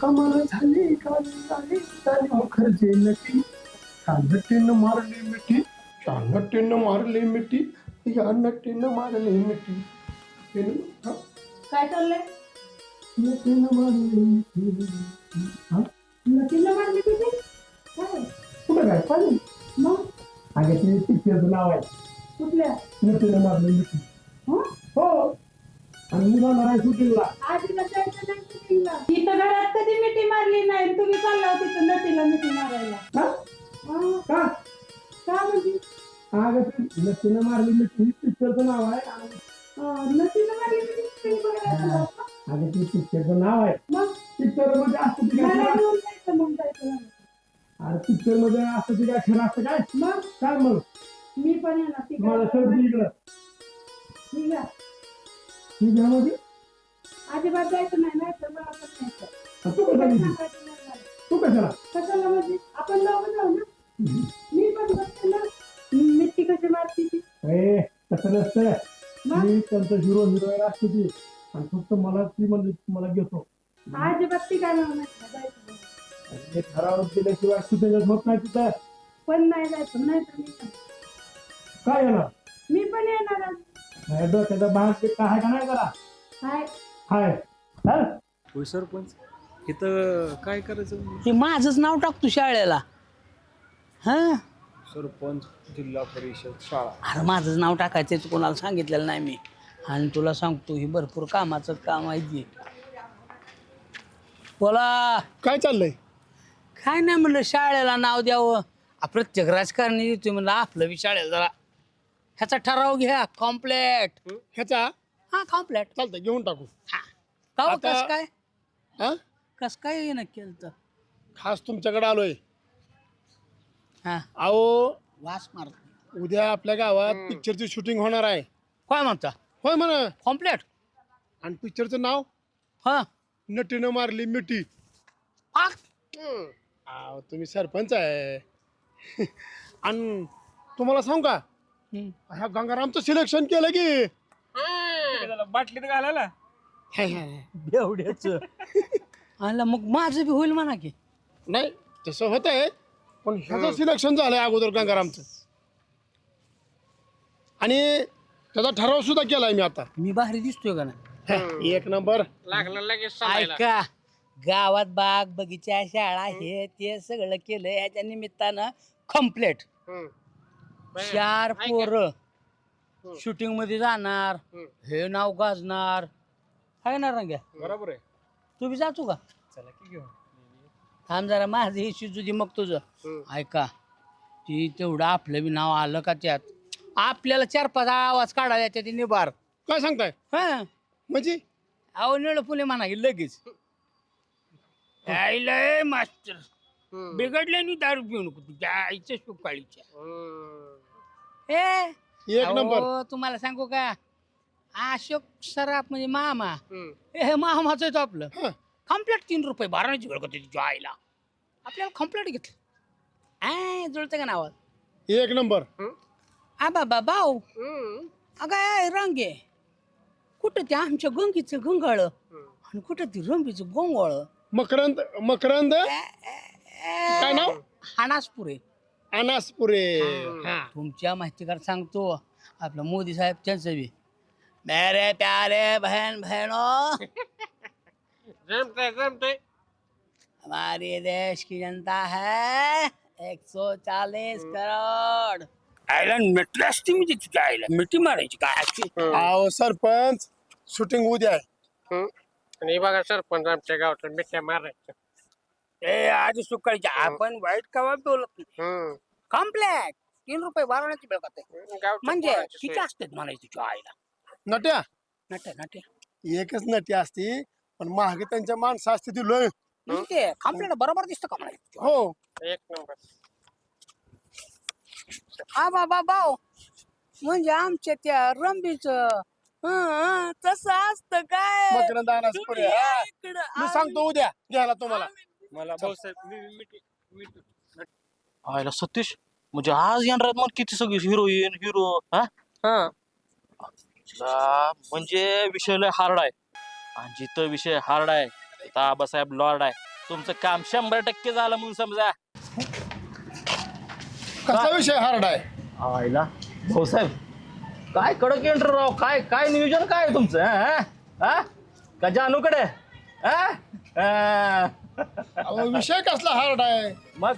कमाल झाली काल झाली मुखर्जी नटी नटीनं मारली मिठी नटीनं मारली मिठी या नटीनं मारली मिठी? काय चाललंय? नटीनं मारली मिठी. हा? नटीला मारली तुझी काय? कुठं काय? चालेल. मग? अगं ते पिक्चरचं नाव आहे. कुठल्या? नटीनं मारली मिठी. हं? आणि आहे शूटिंगला आजीला जायचं नाही shootingला. इथं घरात कधी मिठी मारली नाही तुम्ही चालला होती तिथं नटीला मिठी मारायला हा? हं? का का म्हणजे अगं ते नटीनं मारली मिठी पिक्चरचं नाव आहे आणि नटीला मारली बघायला? अगं ते पिक्चरचं नाव आहे मग पिक्चरमध्ये असतं ते मला काय घेऊन जायचं मग जायचं झालं. अरे पिक्चरमध्ये असतं ते काय खरं असतं काय मग काय मग मी पण येणार. मला सर्दी इकडं ठीक आहे. मध्ये अजिबात जायचं नाही नाही तर मला पण तू कशाला गेली? सांगायचं नाही मला. तू कशाला? कशाला म्हणजे? आपण दोघं जाऊ ना. मी पण बघते ना. मिठी कशी मारती ती? ए तसं नसतं मग? मी त्यांचं हिरो हिरोईन असतो ती. आणि फक्त मला ती म्हणजे मला घेतो. अजिबात ती काय म्हणत नाही जायचं नाही. आणि ते ठराव दिल्याशिवाय शूटिंगच होत नाही तिथं. पण नाही जायचं नाही तर मी पण. काय येणार? मी पण येणार आज. नाही डोक्याचा भाग ते आहे का नाही जरा? हाय. हाय. हा? होय सरपंच. इथं काय करायचं हे माझंच नाव टाकतो शाळेला. हा? सरपंच जिल्हा परिषद शाळा. अरे माझंच नाव टाकायचं ते कोणाला सांगितलेलं नाही मी. आणि तुला सांगतो ही भरपूर कामाचं काम आहे ते. बोला. काय चाललंय? काय नाही म्हणलं शाळेला नाव द्यावं. आ, प्रत्येक राजकारणी येतोय म्हणलं आपलं बी शाळेला जरा ह्याचा ठराव घ्या कॉम्प्लेट ह्याचा? हा कॉम्प्लेट चालतंय घेऊन टाकू. का आता- कस काय? हा? कस काय येणं केलं तर खास तुमच्याकडे आलोय. हा. अहो वास मार उद्या आपल्या गावात पिक्चरची शूटिंग होणार आहे. काय म्हणता. होय म्हणा. कॉम्प्लेट आणि पिक्चरचं नाव? हा. नटीनं मारली मिठी. आ, अहो तुम्ही सरपंच आहे. आणि तुम्हाला सांगू का. ह्या गंगारामचं सिलेक्शन केलं की. बाटलीत घालायला? बेवड्याच आला मग माझं बी होईल म्हणा की. नाही तसं होत आहे पण ह्याचं सिलेक्शन झालंय अगोदर गंगारामचं. आणि त्याचा ठराव सुद्धा केलाय मी आता. मी बाहेर दिसतोय का ना एक नंबर. ऐका गावात बाग बगीचा शाळा हे ते सगळं केलं याच्या निमित्तानं कम्प्लेट चार पोर शूटिंगमध्ये जाणार हे. नाव गाजणार. आहे ना रंग्या? बरोबर आहे. तू बी जातो का? चला की घेऊन. थांब जरा माझं हे शिजू दे मग तुझं. ऐका ती तेवढं आपलं बी नाव आलं का त्यात? आपल्याला चार पाच आवाज काढायला त्यात निबार. काय सांगताय? हा. म्हणजे? अहो निळ फुले म्हणा की लगेच. ए मास्टर. बिघडले नाही दारू पिऊ नको तुझ्या आईच्या सुकाळीच्या. ए एक नंबर. अहो, तुम्हाला सांगू का? अशोक सराफ म्हणजे मामा. हे मामाच आहे तो आपलं. हं. कम्प्लेट तीन रुपये बाराची वेळ करते तिच्या आईला. आपल्याला कम्प्लेट घेतलं. आय जुळतं का नावात? एक नंबर. आ बाबा भाऊ अगं ए, रंगे कुठं ते आमच्या गंगीचं गंगाळ? आणि कुठं ती रंबीचं गोंगळ? मकरंद मकरंद? काय नाव? हानासपुरे. अनासपुरे. हा. तुमच्या माहितीकार सांगतो आपलं मोदी साहेब त्यांचं बी. मेरे प्यारे बहन बहनों. जमतंय जमतंय. हमारे देश की जनता है एक सौ चालीस करोड. आयलंड मिठी असते मी तिथे आयला मिठी मारायची काय अहो सरपंच शूटिंग उद्या आहे आणि बघा सरपंच आमच्या गावात मिठ्या मारायच्या ए आधी सुकाळीच्या आपण वाईट कवा बोलत नाही? कॉम्प्लेट तीन रुपये करते गावच्या म्हणजे किती. असते म्हणायची तुझ्या आईला. नट्या. नटे नटे एकच नटी असती पण महागे त्यांच्या माणसं असते ती लोय. म्हणजे ते कॉम्प्लेट बरोबर दिसतं का म्हणायची हो. एक नंबर. हा बाबा भाऊ. म्हणजे आमच्या त्या रंबीच तसं असतं काय? हा. इकडं. मी सांगतो उद्या घ्यायला तुम्हाला. मला भाऊसाहेब मी- मी- मिठी मिठी आयला सतीश. म्हणजे आज येणार आहेत मग किती सगळी हिरोईन हिरो हा? हा. ला, म्हणजे विषय लय हार्ड आहे. आणि जिथं विषय हार्ड आहे तिथं आबासाहेब लॉर्ड आहे. तुमचं काम शंभर टक्के झालं म्हणून समजा. कसा विषय हार्ड आहे? आईला. भाऊसाहेब काय कडक एंटर राव काय काय नियोजन काय आहे तुमचं हा? हा? का जानूकडे? हा? हा. अहो, विषय कसला हार्ड आहे? मग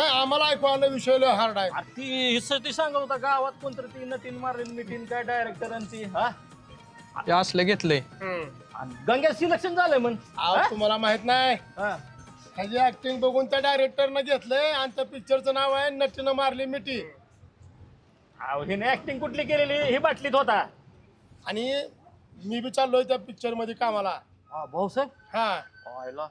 नाही आम्हाला ऐकू आलं विषय लय हार्ड आहे. अरे ती हिस्सा ती सांगत होता गावात कोणतरी ती नटीन मारेल मिटीन काय डायरेक्टर ती हा? ते असलं घेतलंय. हम्म. आणि गंग्या सिलेक्शन झालंय म्हण. अहो, हा? तुम्हाला माहीत नाही. हा. ह्याची ऍक्टिंग बघून त्या डायरेक्टरनं घेतलंय आणि त्या पिक्चरचं नाव आहे नटीनं मारली मिठी अहो, हिने ऍक्टिंग कुठली केलेली? ही बाटलीत होता. आणि मी बी चाललोय त्या पिक्चरमध्ये कामाला. हा, भाऊसाहेब? हा. आयला.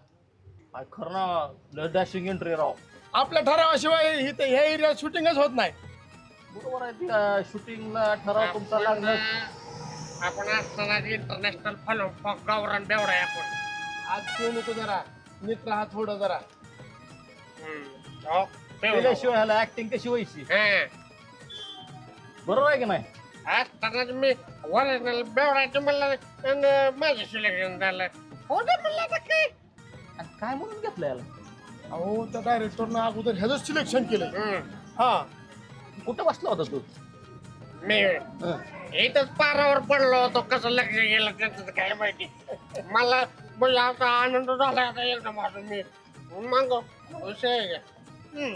काय खरं ना डॅशिंग एंट्री राव. आपल्या ठरावाशिवाय इथे ह्या एरियात शूटिंगच होत नाही. बरोबर आहे ती शूटिंगला ठराव तुमचा लागणार आपण असताना इंटरनॅशनल फॉलो गावरान बेवडा आहे आपण. आज पिऊ नको जरा. नीट राहा थोडं जरा. हम्म. हो, ह्याला ऍक्टिंग कशी व्हायची? हा. बरोबर आहे की नाही? असताना मी ओरिजिनल बेवडाचं म्हणलं आणि माझं सिलेक्शन झालं. हो ना म्हणलं आता काय? आणि काय म्हणून घेतलं याला? अहो त्या डायरेक्टरनं अगोदर ह्याचं सिलेक्शन हम्म. हा. कुठं बसला होता तू? मी इथंच पारावर पडलो होतो. कसं लक्ष गेलं त्याचं काय माहिती. मला म्हणजे आता आनंद झाला आता एकदम अजून मी. मग विषय आहे. का? हम्म.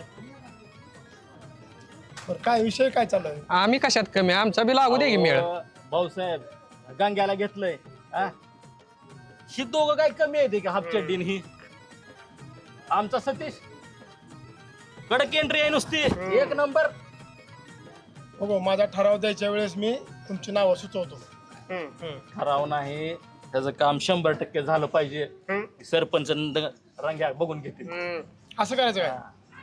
बरं काय विषय काय चालू आहे आम्ही कशात कमी? आमचा बी लागू दे की मेळ. अहो, भाऊसाहेब गंग्याला घेतलंय. हा? ही दोघं काय कमी आहे का हाफचड्डीन ही. आमचा सतीश. कडक एंट्री आहे नुसती. एक नंबर. हो माझा ठराव द्यायच्या वेळेस मी तुमची नावं सुचवतो. ठराव नाही. त्याचं काम शंभर टक्के झालं पाहिजे. सरपंच न- रंग्या बघून घेतील. असं करायचं काय?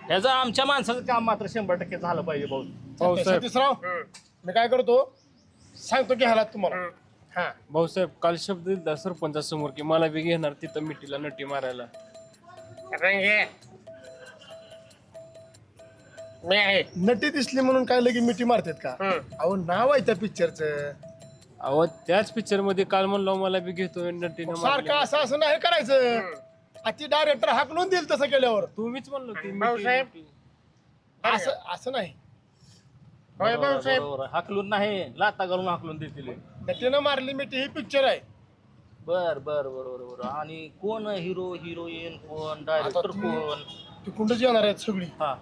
ह्याचं आमच्या माणसाचं काम मात्र शंभर टक्के झालं पाहिजे भाऊ. भाऊसाहेब सतीशराव हम्म. मी काय करतो? सांगतो की ह्याला तुम्हाला. हा. भाऊसाहेब काल शब्द दिला सरपंचासमोर की मला बी घेणार तिथं मिठीला नटी मारायला. रंगे. मी आहे. नटी दिसली म्हणून काय लगे मिठी मारतात का? हम्म. अहो नाव आहे त्या पिक्चरचं अहो त्याच पिक्चरमध्ये काल म्हणलो मला बी घेतो नटीनं सारखं मारली. असं असं नाही करायचं. हम्म. आ ती डायरेक्टर हाकलून देईल तसं केल्यावर. तुम्हीच म्हणलो की भाऊसाहेब. मिठी- असं असं नाही. होय बरोबर, भाऊसाहेब. बरोबर. हाकलून नाही लाता घालून हाकलून देतील. नटीनं मारली मिठी ही पिक्चर आहे. बर बर बरोबर बरोबर आणि कोण हिरो हिरोईन कोण? डायरेक्टर आता कोण? ती कुंडच येणार आहेत सगळी. हा.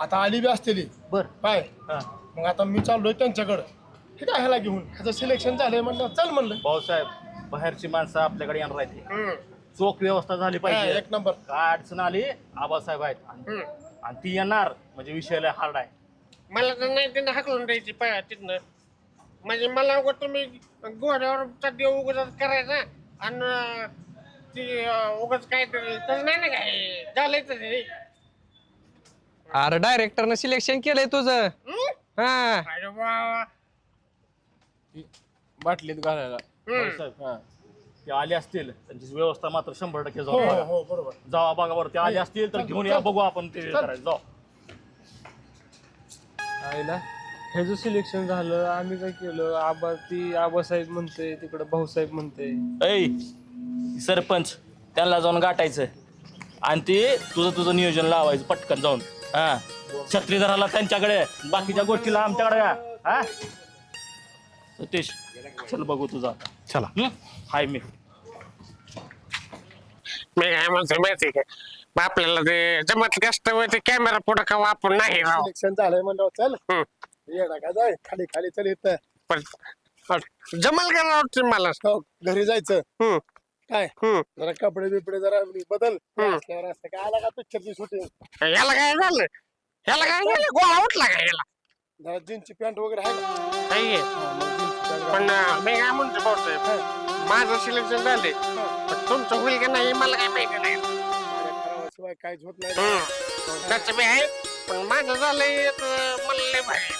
आता आली बी असतेली. बर. काय हा. मग आता मी चाललोय त्यांच्याकडं. हे काय ह्याला घेऊन? ह्याचं सिलेक्शन झालंय म्हणलं चल म्हणलं. भाऊसाहेब बाहेरची माणसं आपल्याकडे येणार आहेत. चोख व्यवस्था झाली हा, पाहिजे एक नंबर. काय अडचण आली? आबासाहेब आहेत. आणि ती येणार. म्हणजे विषयाला हार्ड आहे. मला तर नाही तिनं हाकलून द्यायची पाया तिथनं. म्हणजे मला उगाच तुम्ही घोड्यावर देव उगाच करायचा. आणि ती उगाच काय तरी नाही ना काय झालंय तसं अरे डायरेक्टरनं सिलेक्शन केलंय तुझं. हम्म? हा. अरे वा बाटलीत घालायला. हा. ते आले असतील त्यांची व्यवस्था मात्र शंभर टक्के हो हो जाऊ हो बरोबर. जावा बघा बरं ते आले असतील तर घेऊन या बघू आपण ते करायचं जाऊ. आईला. ह्याचं सिलेक्शन झालं आम्ही काय केलं? आबा ती आबासाहेब म्हणते तिकडं भाऊसाहेब म्हणते. ऐ सरपंच त्यांना जाऊन गाठायचं. आणि ते तुझं तुझं नियोजन लावायचं पटकन जाऊन. हा. छत्रीधराला त्यांच्याकडे बाकीच्या गोष्टीला आमच्याकडे या. हा? सतीश चल बघू तुझा चला. हं? हाय मी. मी काय म्हणतो माहिती का? मग आपल्याला ते जमत कष्ट ते कॅमेरा पुढे का आपण नाही राव. सिलेक्शन झालंय म्हणलं चल. हम्म. येडा का? जाय खाली खाली चल इथं. पण जमल का राव ते मला? हो, घरी जायचं. हम्म. काय? हम्म. जरा कपडे बिपडे जरा बदल. हम्म. असल्यावर असं काय? आला का पिक्चरची शूटिंग याला काय झालं? याला काय झालं? गोळा उठला का याला? जरा जीन्सची पॅन्ट वगैरे आहे का? नाहीये हा, मग जीन्सची पॅन्ट पण अं, मी काय म्हणतो भाऊसाहेब माझं सिलेक्शन झाले पण तुमचं होईल का नाही मला काय माहिती नाही. शिवाय काहीच होत नाही. हम्म. त्याचं बी आहे पण माझं झालंय तर मला लय भारी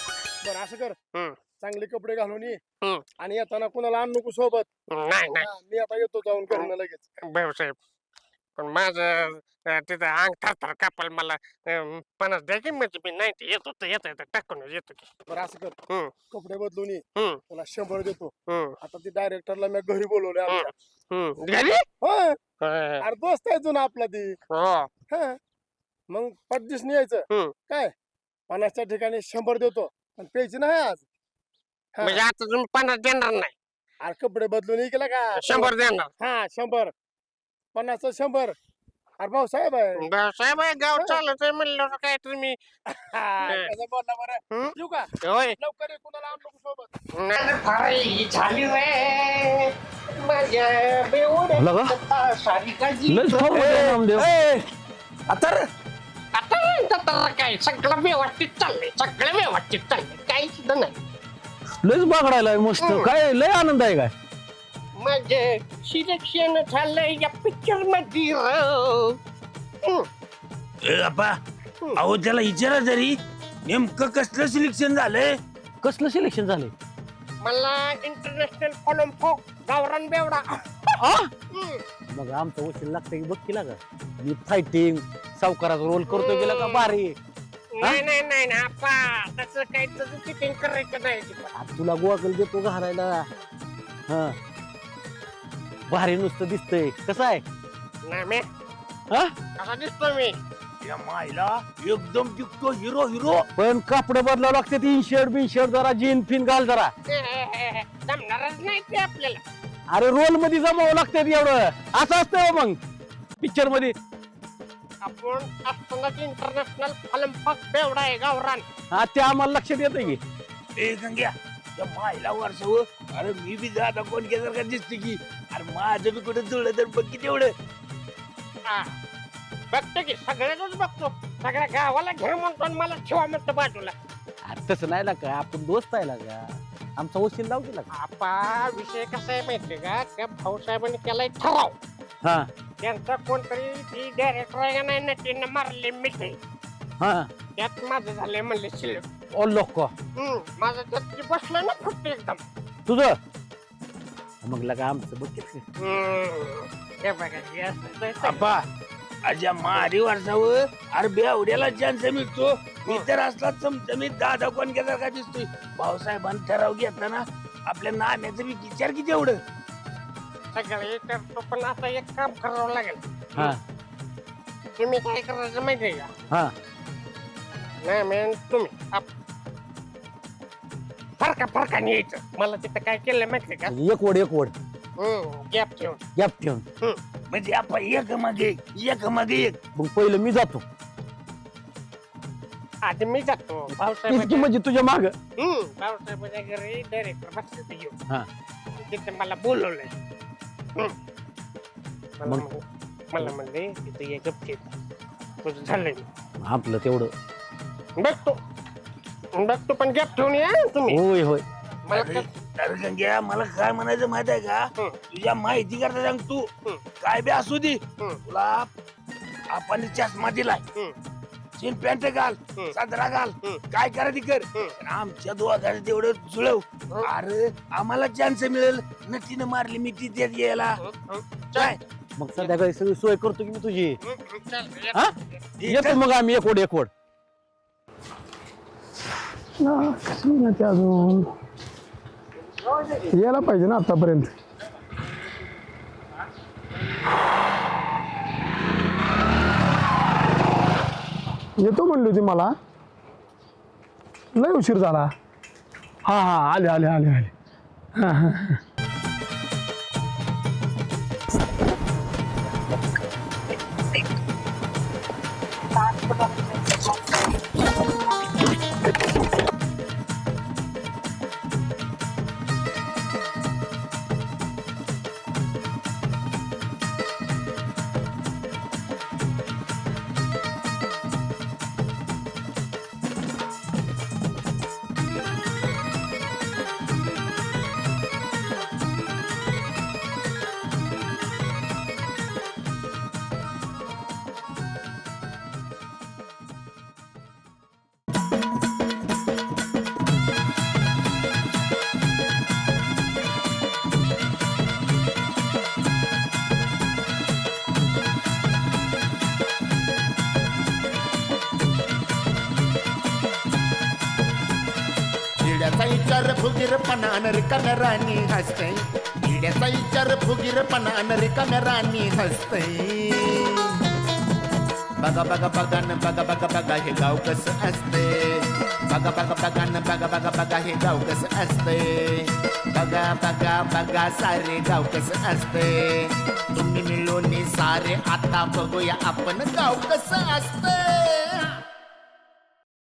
बरं असं कर. हम्म. चांगले कपडे घालून ये हम्म. आणि येताना कुणाला आण नको सोबत. नाही नाही. हा, मी आता येतो जाऊन करणं लगेच. भाऊसाहेब पण माझं अं, तिथं अंग थरथर कापल मला अं, पन्नास द्या की म्हणजे मी नाही ते येत होतं येत येतं टाकून येतो की. बरं असं कर. हम्म. कपडे बदलून ये. हम्म. तुला शंभर देतो. हम्म, आता ते डायरेक्टरला मी घरी बोलवले आमच्या. हम्म. घरी? होय अं, अरे दोस्त आहे जुना आपला ती. हो. मग पटदिस यायचं. हम्म. काय? पन्नासच्या ठिकाणी शंभर देतो. पण प्यायची नाही आज? हा. म्हणजे आता तुम्ही पन्नास देणार नाही. अरे कपडे बदलून ये केला का? शंभर देणार. हा शंभर. पन्नासचं शंभर. अरे भाऊ साहेब आहे. साहेब आहे गाव चालत आहे म्हणलं काय तुम्ही? हा, कसं बोलला बरं. येऊ का? होय. लवकर ये कुणाला आण नको सोबत. फारी झाली रे. माझ्या सारी काळजी आता आता आता काय सगळं व्यवस्थित चाललंय सगळं व्यवस्थित चाललंय काही सुद्धा नाही लयच बागडायला मस्त हम्म. काय लय आनंद आहे काय माझं सिलेक्शन झालंय या पिक्चरमध्ये र. हम्म. अप्पा अहो त्याला विचारा तरी नेमकं कसलं सिलेक्शन झालंय कसलं सिलेक्शन झालंय मला इंटरनॅशनल ऑलिम्पिक गावरान बेवडा. मग आमचं वशील लागतं की बघ केला का मी फायटिंग सावकाराचा रोल करतो गेला का भारी. नाही नाही नाही नाही आपा तसं काही तसं चिटिंग करायचं नाही तिथं. आ, तुला गोवाकल देतो घालायला. हा. भारी नुसतं दिसतंय. कसं आहे? नाही मी. हा? कसा दिसतो मी? या मायला एकदम टिकतो हिरो हिरो. पण कापड बदलावं लागते तीन शर्ट बिन शर्ट जरा जीन फिन घाल जरा. जमणारच नाही ते आपल्याला. अरे रोलमध्ये जमावं लागते एवढं. असं असतं हो मग. पिक्चरमध्ये. आपण असतानाच इंटरनॅशनल ऑलिम्पिक बेवडा आहे गावरान. हा ते आम्हाला लक्षात येतं की. ए गंग्या या मायला वर्षाव. अरे मी बी जाता कोण का दिसते की? अरे माझं बी कुठं जुळलं तर बघ किती एवढं हा. बघतो की सगळ्याच बघतो. सगळ्या गावाला घे म्हणतो आणि मला ठेवा म्हणतो बाजूला. अरे तसं नाही ना का आपण दोस्त आहे ना का? आमचा वशील लाव केला का? आपा विषय कसा आहे माहितीये का? त्या भाऊसाहेबांनी केलाय ठराव. हा. त्यांचा कोणतरी ती डायरेक्टर आहे का नाही नटीनं मारले मिठे. हा. त्यात माझं झालंय म्हणले शिल्लक. ओ लोक. हम्म, माझं त्यात ते बसलं ना फक्त एकदम. तुझं? मग लगा आमचं बघ. हम्म, हे बघा हे असं. अजा मारी वर्षाव अरे बेवड्याला चान्स मिळतो मी तर असला चमचमीत दादा कोण का दिसतोय? भाऊसाहेबांनी ठराव घेतला ना आपल्या नाण्याचं बी विचार किती एवढं सगळे करतो पण आता एक काम करावं लागेल. हा. तुम्ही काय करायचं माहितीये का? हा. नाही मेन तुम्ही. आप- फरका फरकाने यायचं. मला तिथं काय केलं माहितीये का? एक वड एक वड. गॅप ठेवून. गॅप ठेवून. म्हणजे आपण एक मागे एक मागे एक. मग पहिलं मी जातो. आधी मी जातो. तेच की भाऊसाहेबांच्या म्हणजे तुझ्या माग? भाऊसाहेबांच्या घरी डायरेक्टर बसले ते येऊन. हा. तिथे मला बोलवलंय. हम्म. मला मग? म्हण- मला म्हणले तिथे एक गप्प तुझं झालंय. आपलं तेवढं. बघतो. बघतो पण गॅप ठेवून या तुम्ही. होय होय. मला गंग्या मला काय म्हणायचं माहीत आहे का. तुझ्या माहिती करता सांग तू. काय बी असू दे. तुला आपण चष्मा दिलाय. जीन पॅन्ट घाल. साजरा घाल. काय करा ती कर. आमच्या दोघांचं तेवढं जुळव. अरे आम्हाला चान्स मिळेल. नटीनं मारली मी ती देत गेला हं. काय? मग संध्याकाळी सगळी सोय करतो की मी तुझी? हं? येतो. मग आम्ही एक वड एक ते अजून? यायला पाहिजे ना आतापर्यंत. येतो म्हणली होती मला. लय उशीर झाला. हां हां आले आले आले आले. हा हा इड्याचा विचार फुगीरपणा रिकाम्या राणी हसते इड्याचा विचार फुगीरपणा रिकाम्या राणी हसते बघा बघा बघा न बघा बघा बघा हे गाव कसं असते बघा बघा बघा न बघा बघा बघा हे गाव कसं असते बघा बघा बघा सारे गाव कसं असते तुम्ही मिळून सारे आता बघूया आपण गाव कसं असतं